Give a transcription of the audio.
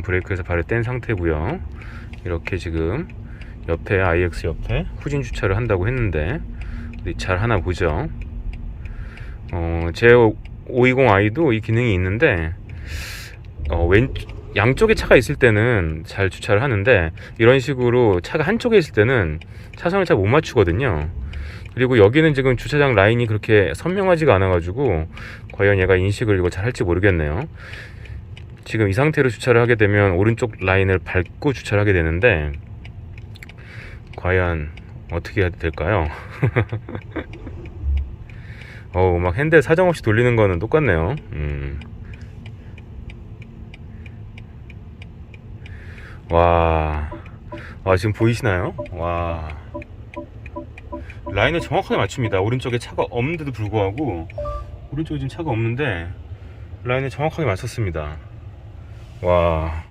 브레이크에서 발을 뗀 상태고요. 이렇게 지금 옆에 IX 옆에 후진 주차를 한다고 했는데 잘 하나 보죠. 어, 제 520i도 이 기능이 있는데 어, 왼 양쪽에 차가 있을 때는 잘 주차를 하는데 이런 식으로 차가 한쪽에 있을 때는 차선을 잘 못 맞추거든요. 그리고 여기는 지금 주차장 라인이 그렇게 선명하지가 않아 가지고 과연 얘가 인식을 이거 잘 할지 모르겠네요. 지금 이 상태로 주차를 하게 되면 오른쪽 라인을 밟고 주차를 하게 되는데 과연 어떻게 해야 될까요? 어우 막 핸들 사정없이 돌리는 거는 똑같네요. 음. 와, 와 지금 보이시나요? 와, 라인을 정확하게 맞춥니다. 오른쪽에 차가 없는데도 불구하고 오른쪽에 지금 차가 없는데 라인을 정확하게 맞췄습니다. 와,